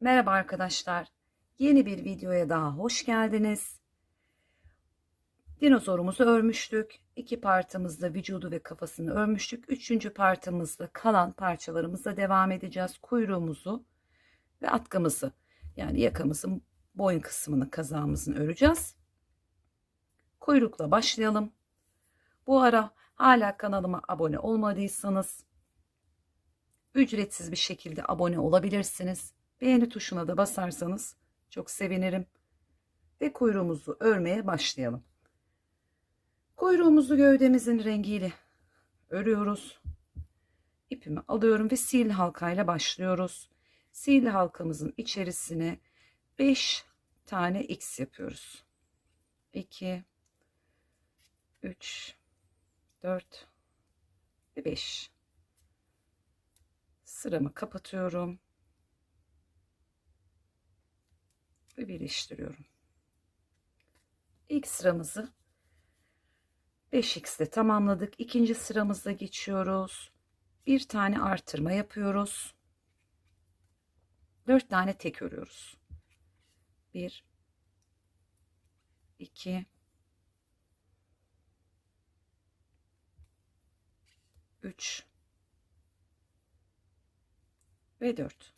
Merhaba arkadaşlar. Yeni bir videoya daha hoş geldiniz. Dinozorumuzu örmüştük. İki partımızda vücudu ve kafasını örmüştük. Üçüncü partımızda kalan parçalarımızla devam edeceğiz. Kuyruğumuzu ve atkımızı yani yakamızın boyun kısmını kazağımızın öreceğiz. Kuyrukla başlayalım. Bu ara hala kanalıma abone olmadıysanız ücretsiz bir şekilde abone olabilirsiniz. Beğeni tuşuna da basarsanız çok sevinirim. Ve kuyruğumuzu örmeye başlayalım. Kuyruğumuzu gövdemizin rengiyle örüyoruz. İpimi alıyorum ve sihirli halkayla başlıyoruz. Sihirli halkamızın içerisine 5 tane x yapıyoruz. 2 3 4 ve 5 sıramı kapatıyorum ve birleştiriyorum. İlk sıramızı 5x ile tamamladık. İkinci sıramızda geçiyoruz. Bir tane artırma yapıyoruz. 4 tane tek örüyoruz. 1 2 3 ve 4.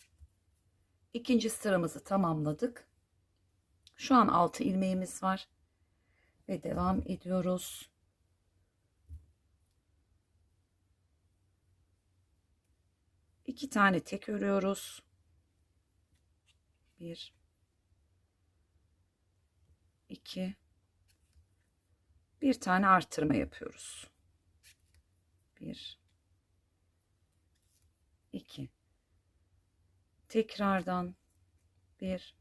İkinci sıramızı tamamladık. Şu an 6 ilmeğimiz var ve devam ediyoruz. İki tane tek örüyoruz. Bir, iki, bir tane artırma yapıyoruz. Bir, iki. Tekrardan bir,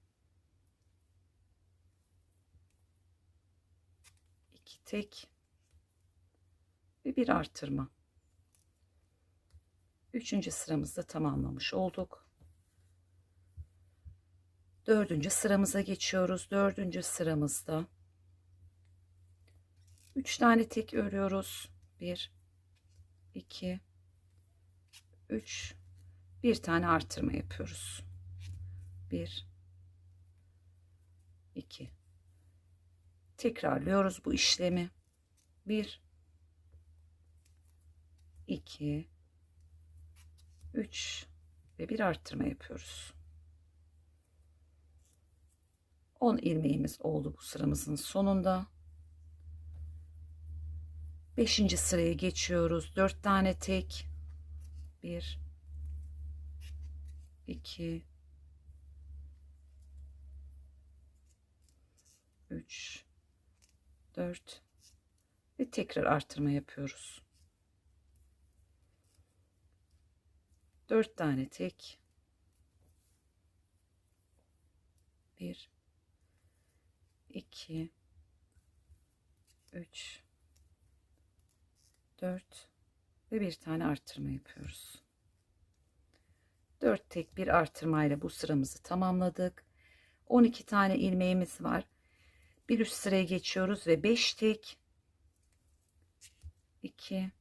iki tek ve bir artırma. Üçüncü sıramızda tamamlamış olduk. Dördüncü sıramıza geçiyoruz. Dördüncü sıramızda üç tane tek örüyoruz. Bir, iki, üç, bir tane artırma yapıyoruz. Bir, iki. Tekrarlıyoruz bu işlemi. Bir, iki, üç ve bir arttırma yapıyoruz. 10 ilmeğimiz oldu bu sıramızın sonunda. 5. sıraya geçiyoruz. 4 tane tek. 1 2 3 4 ve tekrar artırma yapıyoruz. 4 tane tek. 1 2 3 4 ve bir tane artırma yapıyoruz. 4 tek bir artırmayla bu sıramızı tamamladık. 12 tane ilmeğimiz var. Bir üst sıraya geçiyoruz ve 5 tek 2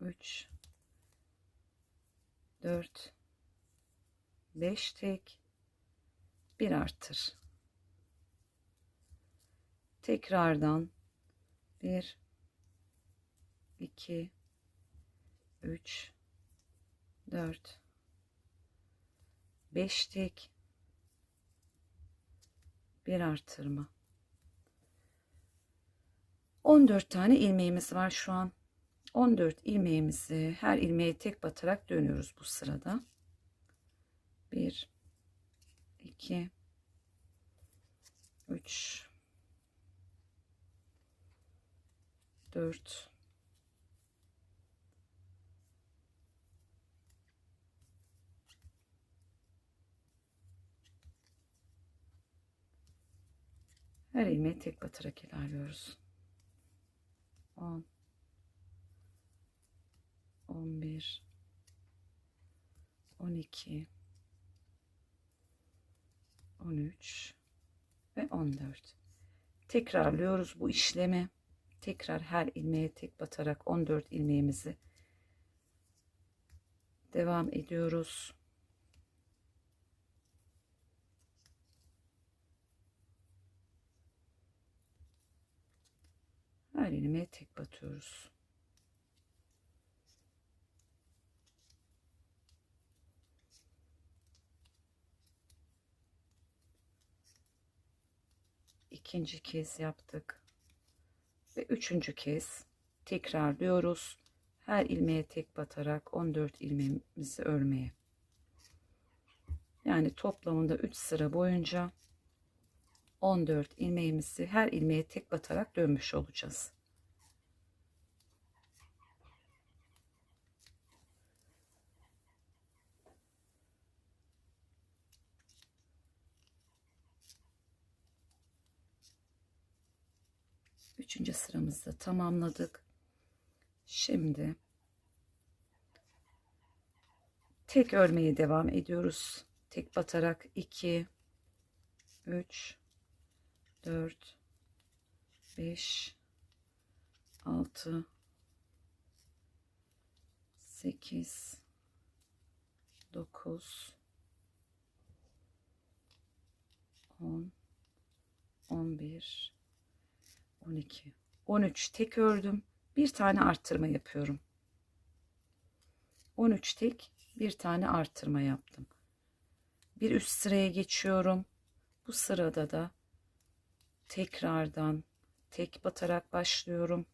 3 4 5 tek bir artır. Tekrardan 1 2 3 4 5 tek bir artırma. 14 tane ilmeğimiz var şu an. 14 ilmeğimizi her ilmeğe tek batarak dönüyoruz bu sırada. 1 2 3 4 Her ilmeği tek batarak ilerliyoruz. 10 11 12 13 ve 14 tekrarlıyoruz bu işlemi. Tekrar her ilmeğe tek batarak 14 ilmeğimizi devam ediyoruz Her ilmeğe tek batıyoruz. İkinci kez yaptık. Ve üçüncü kez tekrarlıyoruz. Her ilmeğe tek batarak 14 ilmeğimizi örmeye. Yani toplamında 3 sıra boyunca 14 ilmeğimizi her ilmeğe tek batarak dönmüş olacağız. Üçüncü sıramızda tamamladık. Şimdi tek örmeye devam ediyoruz. Tek batarak 2 3 4 5 6 8 9 10 11 12 13 tek ördüm. Bir tane arttırma yapıyorum. 13 tek bir tane arttırma yaptım. Bir üst sıraya geçiyorum. Bu sırada da tekrardan tek batarak başlıyorum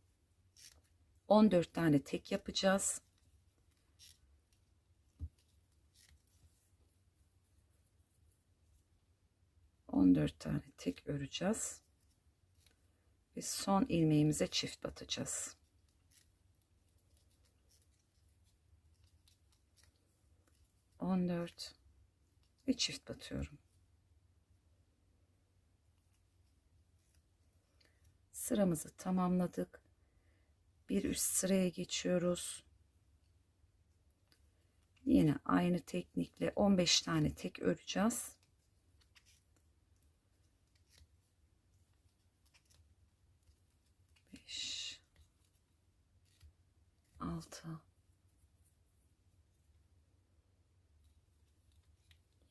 14 tane tek yapacağız On dört tane tek öreceğiz ve son ilmeğimize çift batacağız. On dört ve çift batıyorum. Sıramızı tamamladık. Bir üst sıraya geçiyoruz. Yine aynı teknikle 15 tane tek öreceğiz. Beş, altı,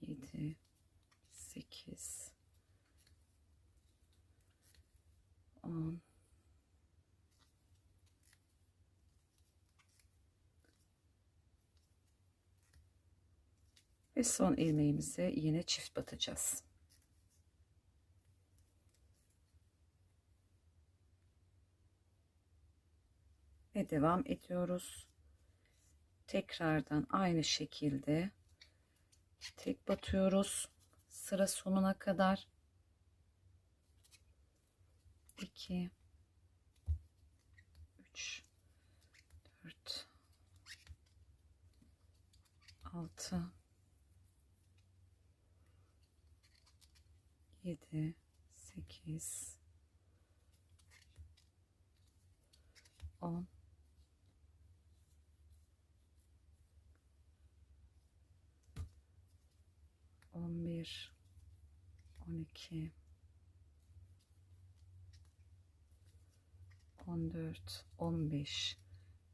yedi, sekiz, on, ve son ilmeğimize yine çift batacağız. Ve devam ediyoruz. Tekrardan aynı şekilde tek batıyoruz. Sıra sonuna kadar. 2 3 4 6 7 8 10 11 12 14 15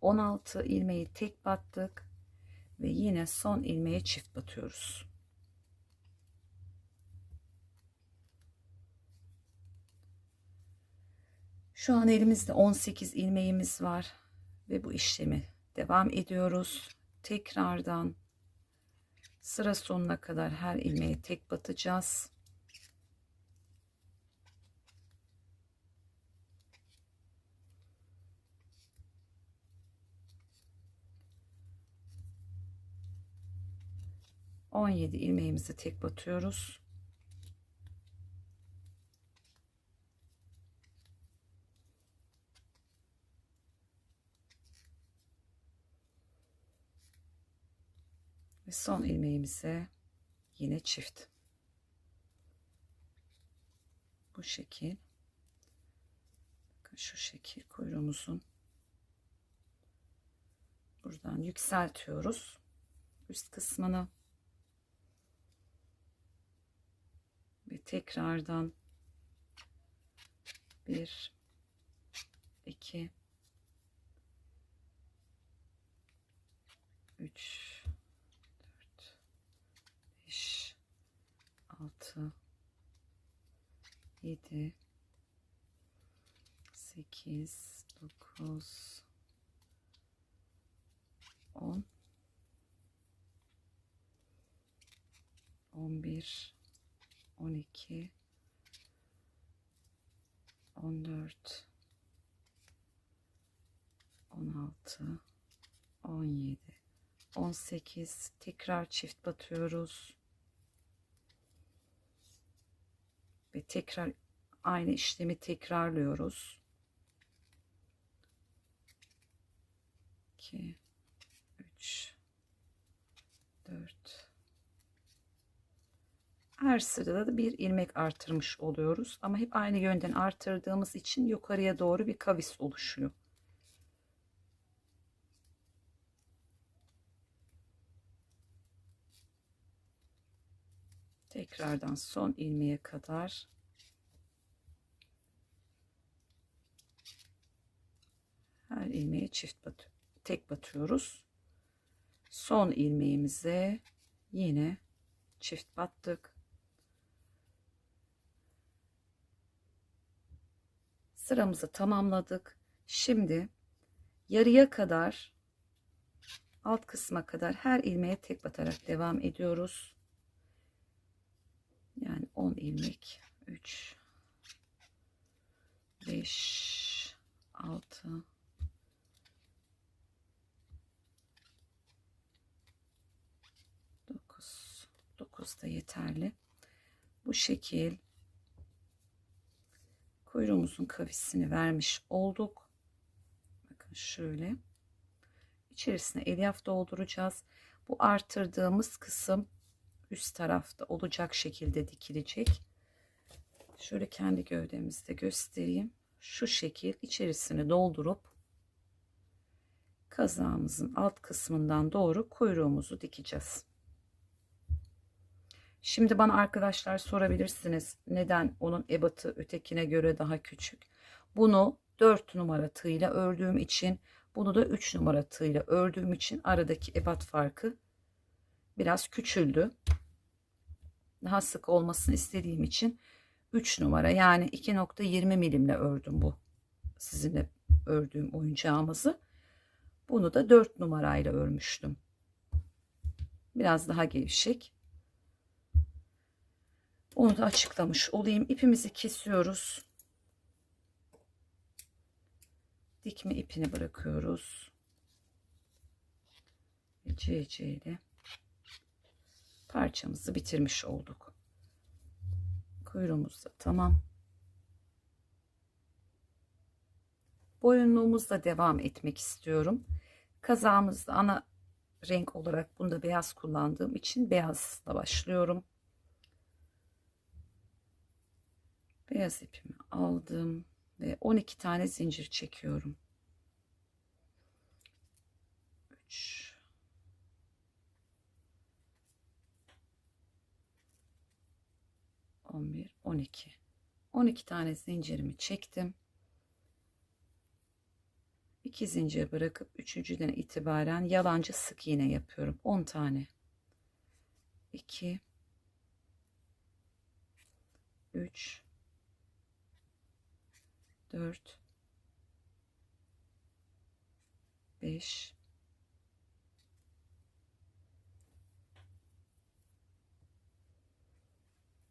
16 ilmeği tek battık ve yine son ilmeğe çift batıyoruz. Şu an elimizde 18 ilmeğimiz var ve bu işlemi devam ediyoruz. Tekrardan sıra sonuna kadar her ilmeğe tek batacağız. On yedi ilmeğimizi tek batıyoruz. Ve son ilmeğimize yine çift. Bu şekil. Bakın şu şekil kuyruğumuzun buradan yükseltiyoruz. Üst kısmını tekrardan bir iki üç 6 7 8 8 9 10 11 12 14 16 17 18 tekrar çift batıyoruz. Ve tekrar aynı işlemi tekrarlıyoruz. 2 3 4 her sırada da bir ilmek artırmış oluyoruz. Ama hep aynı yönden artırdığımız için yukarıya doğru bir kavis oluşuyor. Tekrardan son ilmeğe kadar. Her ilmeğe çift bat tek batıyoruz. Son ilmeğimize yine çift battık sıramızı tamamladık. Şimdi yarıya kadar alt kısma kadar her ilmeğe tek batarak devam ediyoruz. Yani 10 ilmek 3 5 6 9 9 da yeterli. Bu şekil kuyruğumuzun kavisini vermiş olduk bakın şöyle içerisine elyaf dolduracağız bu artırdığımız kısım üst tarafta olacak şekilde dikilecek. Şöyle kendi gövdemizde göstereyim. Şu şekil içerisini doldurup kazağımızın alt kısmından doğru kuyruğumuzu dikeceğiz. Şimdi bana arkadaşlar sorabilirsiniz neden onun ebatı ötekine göre daha küçük. Bunu 4 numara tığıyla ördüğüm için bunu da 3 numara tığıyla ördüğüm için aradaki ebat farkı biraz küçüldü daha sık olmasını istediğim için 3 numara yani 2.20 milimle ördüm bu sizinle ördüğüm oyuncağımızı. Bunu da 4 numarayla örmüştüm. Biraz daha gevşek. Onu da açıklamış olayım. İpimizi kesiyoruz. Dikme ipini bırakıyoruz. CC ile parçamızı bitirmiş olduk. Kuyruğumuz da tamam. Boyunluğumuzla devam etmek istiyorum. Kazağımızda ana renk olarak bunda beyaz kullandığım için beyazla başlıyorum. Beyaz ipimi aldım ve 12 tane zincir çekiyorum. 3 11 12 12 tane zincirimi çektim. 2 zincir bırakıp üçüncüden itibaren yalancı sık iğne yapıyorum. 10 tane. 2 3 4 5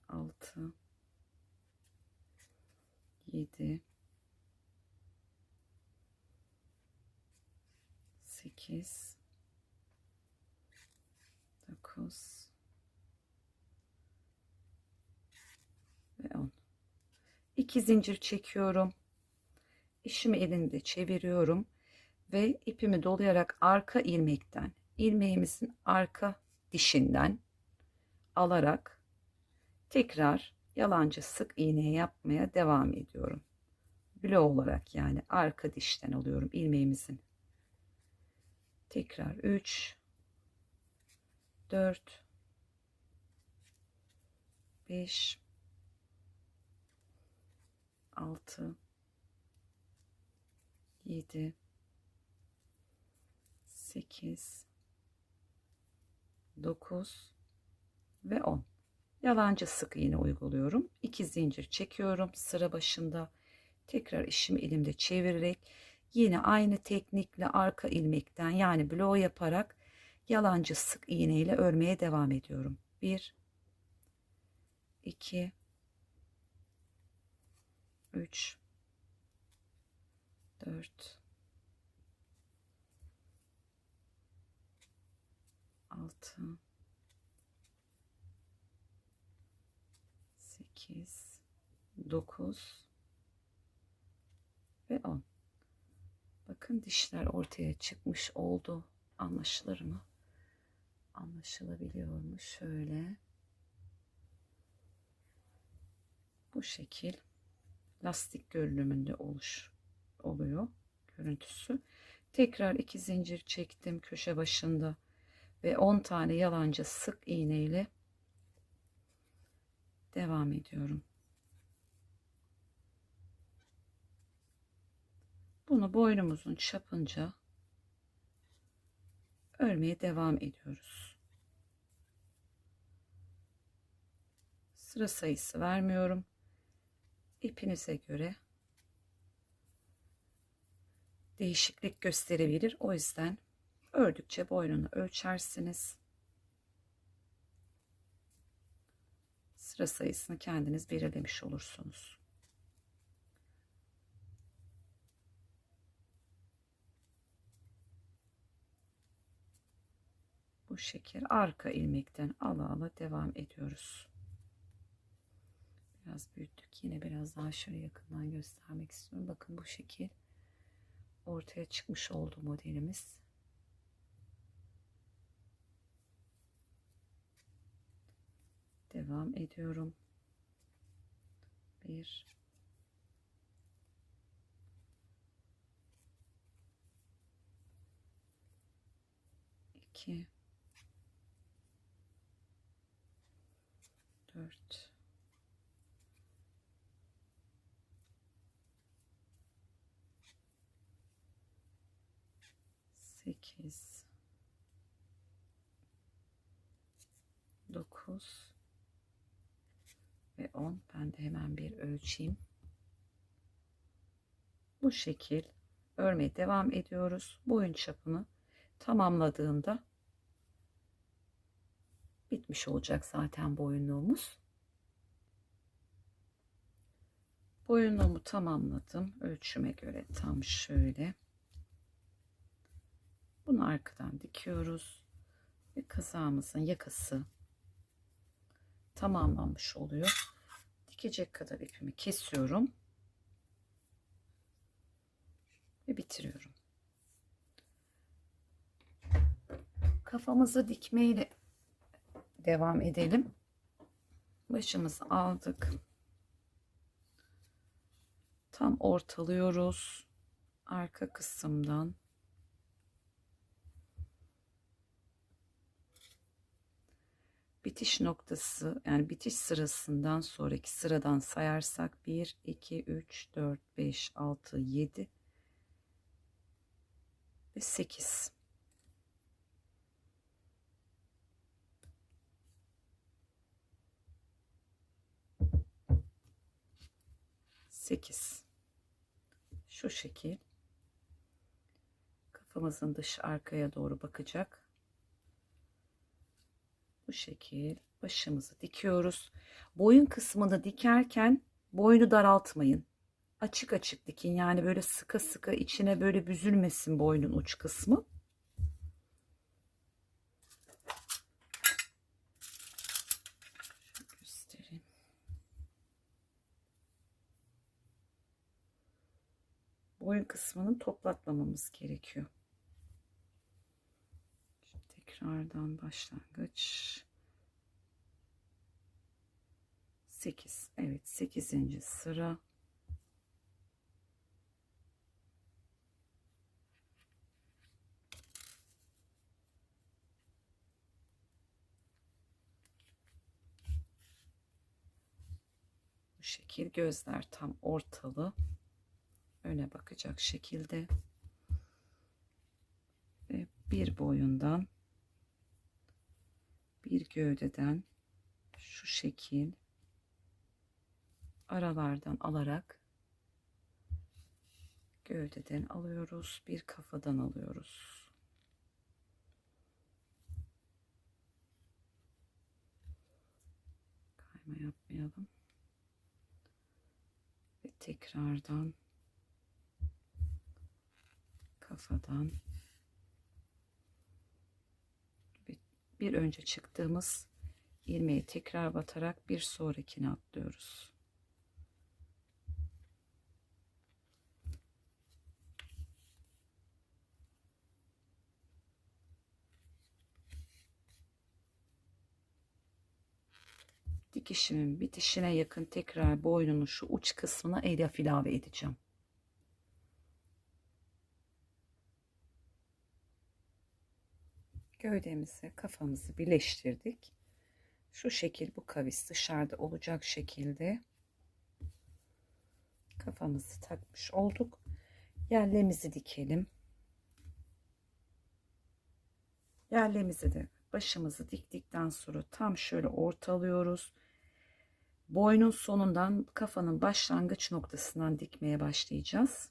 6 7 8 9 ve 10 2 zincir çekiyorum işimi elimde çeviriyorum ve ipimi dolayarak arka ilmekten ilmeğimizin arka dişinden alarak tekrar yalancı sık iğne yapmaya devam ediyorum. Blok olarak yani arka dişten alıyorum ilmeğimizin. Tekrar 3 4 5 6 7 8 9 ve 10 Yalancı sık iğne uyguluyorum. 2 zincir çekiyorum sıra başında. Tekrar işimi elimde çevirerek yine aynı teknikle arka ilmekten yani blow yaparak yalancı sık iğne ile örmeye devam ediyorum. 1 2 3 4 6 8 9 ve 10 bakın dişler ortaya çıkmış oldu. Anlaşılır mı? Anlaşılabiliyor mu? Şöyle. Bu şekil lastik görünümünde oluş oluyor görüntüsü tekrar iki zincir çektim köşe başında ve 10 tane yalancı sık iğne ile devam ediyorum. Bunu boynumuzun çapınca örmeye devam ediyoruz. Sıra sayısı vermiyorum. İpinize göre değişiklik gösterebilir. O yüzden ördükçe boynunu ölçersiniz. Sıra sayısını kendiniz belirlemiş olursunuz. Bu şekil arka ilmekten ala ala devam ediyoruz. Biraz büyüttük. Yine biraz daha şöyle yakından göstermek istiyorum. Bakın bu şekil ortaya çıkmış oldu modelimiz. Devam ediyorum. Bir. iki, Dört. Sekiz. Dokuz. Ve 10 ben de hemen bir ölçeyim. Bu şekil. Örmeye devam ediyoruz. Boyun çapını tamamladığında bitmiş olacak zaten boyunluğumuz. Boyunluğumu tamamladım. Ölçüme göre tam şöyle bunu arkadan dikiyoruz ve kazağımızın yakası tamamlanmış oluyor. Dikecek kadar ipimi kesiyorum. Ve bitiriyorum. Kafamızı dikmeyle devam edelim. Başımızı aldık. Tam ortalıyoruz. Arka kısımdan bitiş noktası yani bitiş sırasından sonraki sıradan sayarsak 1 2 3 4 5 6 7 ve 8 8 şu şekil. Kafamızın dışı arkaya doğru bakacak bu şekil başımızı dikiyoruz. Boyun kısmını dikerken boynu daraltmayın. Açık açık dikin. Yani böyle sıkı sıkı içine böyle büzülmesin boynun uç kısmı. Boyun kısmını toplatmamamız gerekiyor tekrardan başlangıç. 8 evet 8. sıra. Bu şekil gözler tam ortalı. Öne bakacak şekilde. Ve bir boyundan bir gövdeden şu şekil aralardan alarak Gövdeden alıyoruz. Bir kafadan alıyoruz. Kayma yapmayalım. Ve tekrardan kafadan bir, önce çıktığımız ilmeği tekrar batarak bir sonrakine atlıyoruz. dikişimin bitişine yakın tekrar boynunun şu uç kısmına elyaf ilave edeceğim. Gövdemizi kafamızı birleştirdik. Şu şekil bu kavis dışarıda olacak şekilde kafamızı takmış olduk. Yerlemizi dikelim. Yerlemizi de başımızı diktikten sonra tam şöyle ortalıyoruz. Boynun sonundan kafanın başlangıç noktasından dikmeye başlayacağız.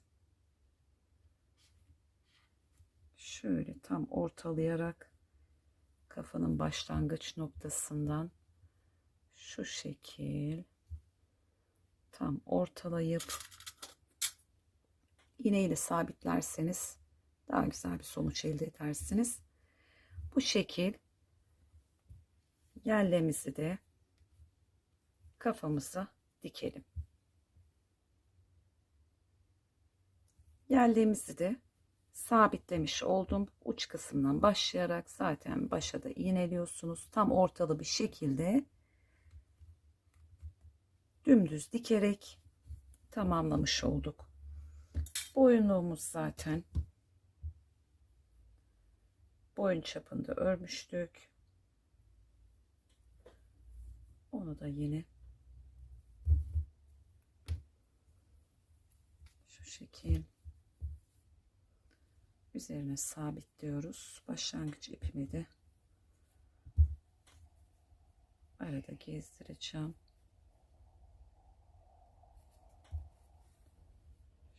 Şöyle tam ortalayarak kafanın başlangıç noktasından şu şekil tam ortalayıp iğneyle sabitlerseniz daha güzel bir sonuç elde edersiniz. Bu şekil yerlerimizi de kafamıza dikelim. Yerlerimizi de sabitlemiş oldum. Uç kısımdan başlayarak zaten başa da iğneliyorsunuz. Tam ortalı bir şekilde dümdüz dikerek tamamlamış olduk. Boyunluğumuz zaten boyun çapında örmüştük. Onu da yine şu şekil üzerine sabitliyoruz. Başlangıç ipimi de arada gezdireceğim.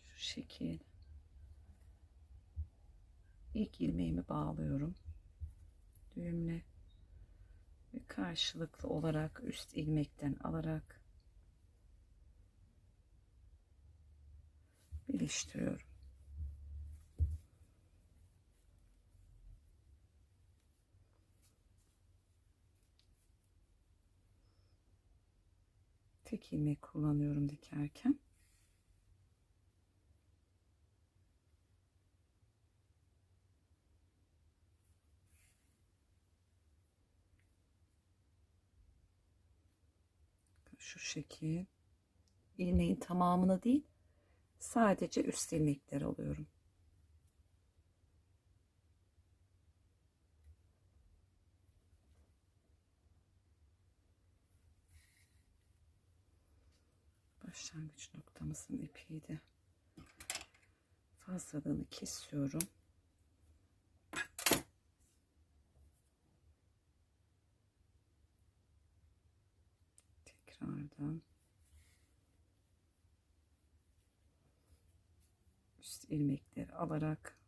Şu şekil ilk ilmeğimi bağlıyorum. Düğümle ve karşılıklı olarak üst ilmekten alarak birleştiriyorum. Tek ilmek kullanıyorum dikerken. şu şekil ilmeğin tamamını değil sadece üst ilmekleri alıyorum. Başlangıç noktamızın ipiyi de fazlalığını kesiyorum. tekrardan üst ilmekleri alarak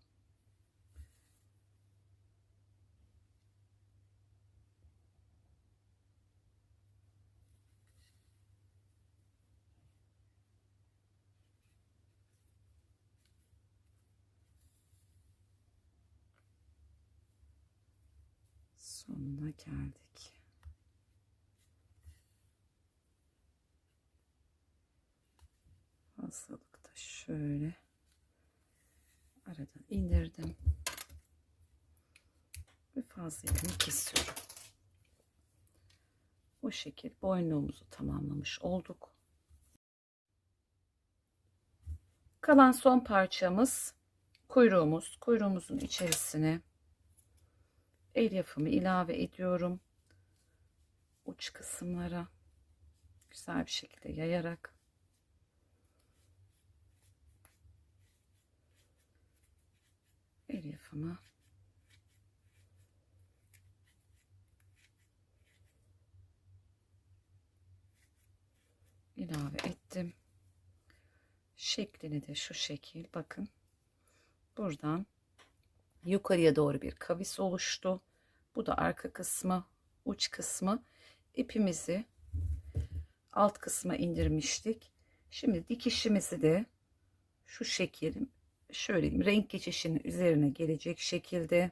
sonuna geldik. fazlalıkta şöyle aradan indirdim ve fazla ipimi kesiyorum. Bu şekil boynluğumuzu tamamlamış olduk. Kalan son parçamız kuyruğumuz. Kuyruğumuzun içerisine el yapımı ilave ediyorum. Uç kısımlara güzel bir şekilde yayarak el yapımı ilave ettim. şeklini de şu şekil bakın. Buradan yukarıya doğru bir kavis oluştu. Bu da arka kısmı, uç kısmı. İpimizi alt kısma indirmiştik. Şimdi dikişimizi de şu şekil şöyle diyeyim, renk geçişinin üzerine gelecek şekilde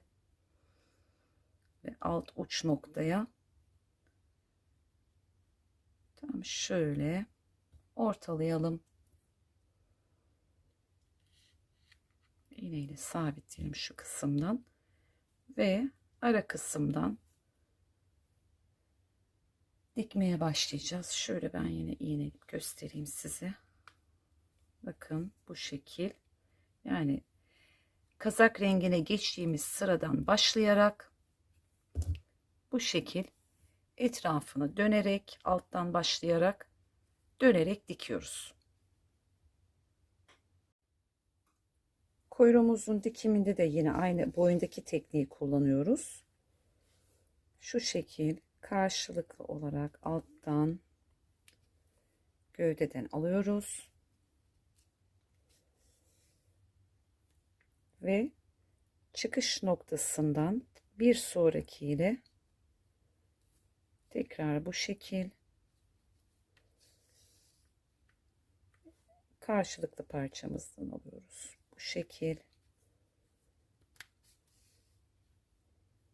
ve alt uç noktaya tam şöyle ortalayalım. İğneyle sabitleyelim şu kısımdan ve ara kısımdan dikmeye başlayacağız. Şöyle ben yine iğneleyip göstereyim size. Bakın bu şekil. Yani kazak rengine geçtiğimiz sıradan başlayarak bu şekil etrafını dönerek alttan başlayarak dönerek dikiyoruz. Kuyruğumuzun dikiminde de yine aynı boyundaki tekniği kullanıyoruz. Şu şekil karşılıklı olarak alttan gövdeden alıyoruz. Ve çıkış noktasından bir sonraki ile tekrar bu şekil karşılıklı parçamızdan alıyoruz şekil.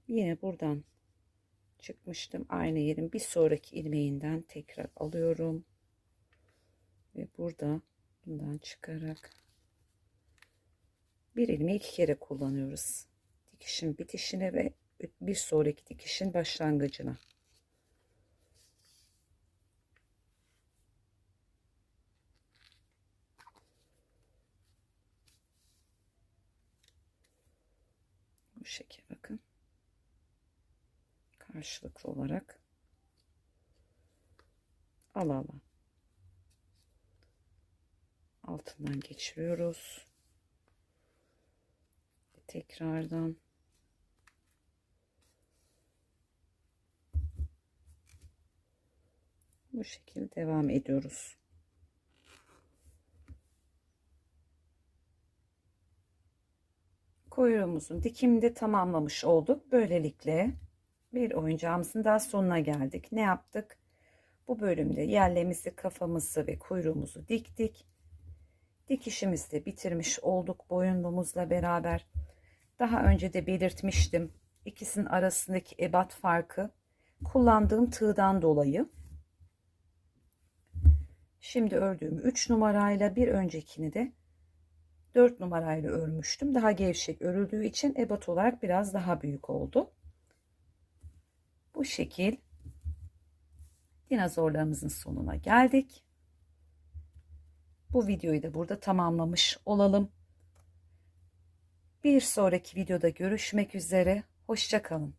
Yine buradan çıkmıştım. Aynı yerin bir sonraki ilmeğinden tekrar alıyorum. Ve burada bundan çıkarak bir ilmeği iki kere kullanıyoruz. Dikişin bitişine ve bir sonraki dikişin başlangıcına şekil bakın. Karşılıklı olarak. Ala ala altından geçiriyoruz. Tekrardan. Bu şekilde devam ediyoruz kuyruğumuzun dikimini de tamamlamış olduk. Böylelikle bir oyuncağımızın daha sonuna geldik. Ne yaptık? Bu bölümde yerlerimizi, kafamızı ve kuyruğumuzu diktik. Dikişimizi de bitirmiş olduk boyunluğumuzla beraber. Daha önce de belirtmiştim. İkisinin arasındaki ebat farkı kullandığım tığdan dolayı. Şimdi ördüğüm 3 numarayla bir öncekini de 4 numarayla örmüştüm. Daha gevşek örüldüğü için ebat olarak biraz daha büyük oldu. Bu şekil dinozorlarımızın sonuna geldik. Bu videoyu da burada tamamlamış olalım. Bir sonraki videoda görüşmek üzere. Hoşçakalın.